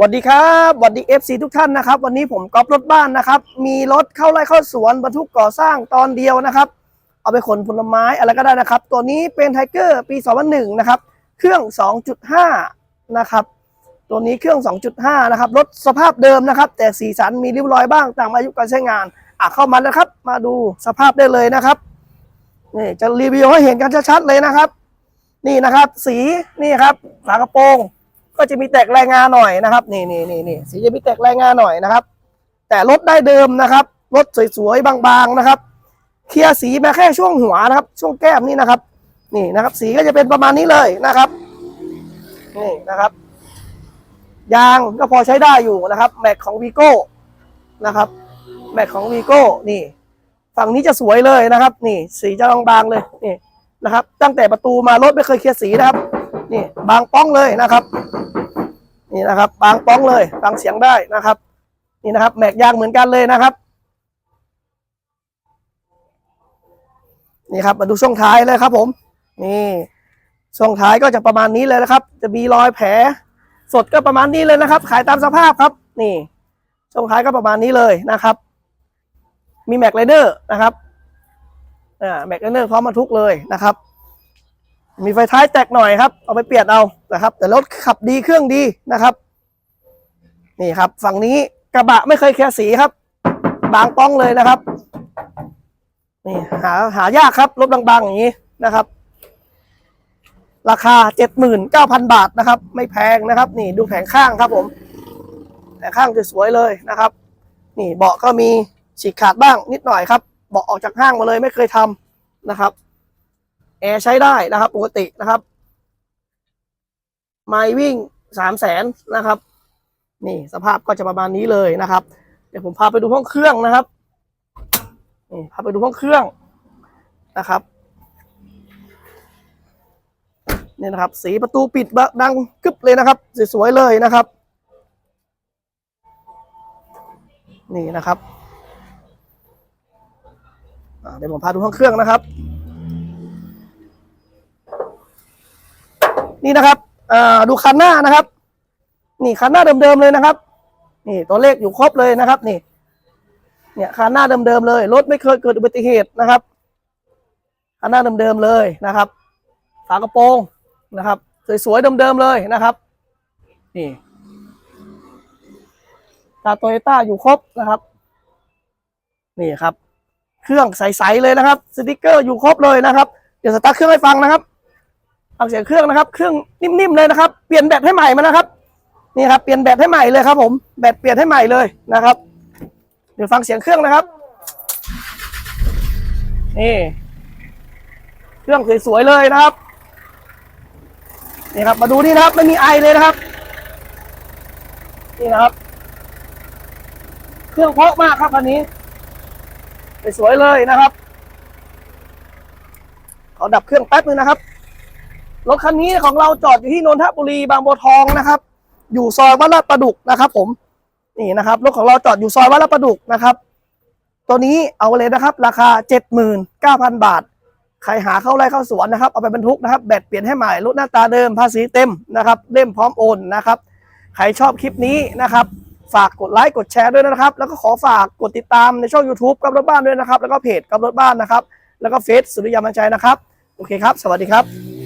สวัสดีครับสวัสดี FC ทุกท่านนะครับ วันนี้ผมก๊อฟรถบ้านนะครับ มีรถเข้าไร่เข้าสวนบรรทุกก่อสร้างตอนเดียวนะครับ เอาไปขนผลไม้อะไรก็ได้นะครับ ตัวนี้เป็นไทเกอร์ปี 2001 นะครับ เครื่อง 2.5 นะครับ ตัวนี้เครื่อง 2.5 นะครับ รถสภาพเดิมนะครับ แต่สีสันมีริ้วรอยบ้างตามอายุการใช้งานอะเข้ามาแล้วครับ มาดูสภาพได้เลยนะครับนี่จะรีวิวให้เห็นกันชัดๆเลยนะครับ นี่นะครับ สีนี่ครับฝากระโปรง ก็จะมีแตกแรงงาหน่อยนะครับนี่นี่นี่นี่สีจะมีแตกแรงงาหน่อยนะครับ แต่รถได้เดิมนะครับรถสวยๆบางๆนะครับ เคลียร์สีมาแค่ช่วงหัวนะครับ ช่วงแก้มนี่นะครับ นี่นะครับ สีก็จะเป็นประมาณนี้เลยนะครับนี่นะครับ ยางก็พอใช้ได้อยู่นะครับ แม็กของวีโก้นะครับแม็กของวีโก้นี่ ฝั่งนี้จะสวยเลยนะครับ นี่ สีจะบางๆเลยนี่นะครับ ตั้งแต่ประตูมารถไม่เคยเคลียร์สีนะครับ นี่บางป้องเลยนะครับ นี่นะครับบางป้องเลยฟังเสียงได้นะครับ นี่นะครับแม็กยางเหมือนกันเลยนะครับ นี่ครับมาดูช่วงท้ายเลยครับ ผม นี่ช่วงท้ายก็จะประมาณนี้เลยนะครับ จะมีรอยแผล สดก็ประมาณนี้เลยนะครับ ขายตามสภาพครับ นี่ช่วงท้ายก็ประมาณนี้เลยนะครับ มีแม็กไรเดอร์นะครับอ่าแม็กไรเดอร์พร้อมบรรทุกเลยนะครับ มีไฟท้ายแตกหน่อยครับ เอาไปเปลี่ยนเอานะครับ แต่รถขับดีเครื่องดีนะครับ นี่ครับ ฝั่งนี้กระบะไม่เคยแค่สีครับ บางป้องเลยนะครับ นี่หาหายากครับรถบางๆอย่างนี้นะครับ ราคาเจ็ดหมื่นเก้าพันบาทนะครับ ไม่แพงนะครับ นี่ดูแผงข้างครับผมแผงข้างสวยๆเลยนะครับ นี่เบาะก็มีฉีกขาดบ้างนิดหน่อยครับเบาะออกจากห้างมาเลยไม่เคยทำนะครับ แอร์ใช้ได้นะครับ ปกตินะครับ ไมล์วิ่งสามแสนนะครับ นี่สภาพก็จะประมาณนี้เลยนะครับ เดี๋ยวผมพาไปดูห้องเครื่องนะครับนี่พาไปดูห้องเครื่องนะครับนี่นะครับ สีประตูปิดบะดังกึบเลยนะครับ สวยๆเลยนะครับ นี่นะครับเดี๋ยวผมพาดูห้องเครื่องนะครับ นี่นะครับดูคันหน้านะครับ นี่คันหน้าเดิมๆเลยนะครับ นี่ตัวเลขอยู่ครบเลยนะครับ นี่ เนี่ยคันหน้าเดิมๆเลยรถไม่เคยเกิดอุบัติเหตุนะครับคันหน้าเดิมๆเลยนะครับ ฝากระโปรงนะครับสวยๆเดิมๆเลยนะครับ นี่ตาโตโยต้าอยู่ครบนะครับ นี่ครับ เครื่องใสๆเลยนะครับ สติกเกอร์อยู่ครบเลยนะครับ เดี๋ยวสตาร์ทเครื่องให้ฟังนะครับ ฟังเสียงเครื่องนะครับ เครื่องนิ่มๆเลยนะครับ เปลี่ยนแบตให้ใหม่มานะครับ นี่ครับ เปลี่ยนแบตให้ใหม่เลยครับ ผม แบตเปลี่ยนให้ใหม่เลยนะครับ เดี๋ยวฟังเสียงเครื่องนะครับ นี่ เครื่องสวยๆเลยนะครับ นี่ครับ มาดูนี่นะครับ ไม่มีไอเลยนะครับ นี่นะครับ เครื่องเพาะมากครับคันนี้สวยๆเลยนะครับขอดับเครื่องแป๊บนึงนะครับ รถคันนี้ของเราจอดอยู่ที่นนทบุรีบางบัวทองนะครับ อยู่ซอยวัดลาดประดุกนะครับ ผมนี่นะครับรถของเราจอดอยู่ซอยวัดลาดประดุกนะครับ ตัวนี้เอาเลยนะครับ ราคา 79,000 บาท ใครหาเข้าไร่เข้าสวนนะครับเอาไปบรรทุกนะครับแบตเปลี่ยนให้ใหม่รถหน้าตาเดิมภาษีเต็มนะครับเล่มพร้อมโอนนะครับใครชอบคลิปนี้นะครับ ฝากกดไลค์กดแชร์ด้วยนะครับ แล้วก็ขอฝากกดติดตามในช่อง YouTube กับรถบ้านด้วยนะครับ แล้วก็เพจกับรถบ้านนะครับ แล้วก็เฟซสุริยามันชัยนะครับ โอเคครับ สวัสดีครับ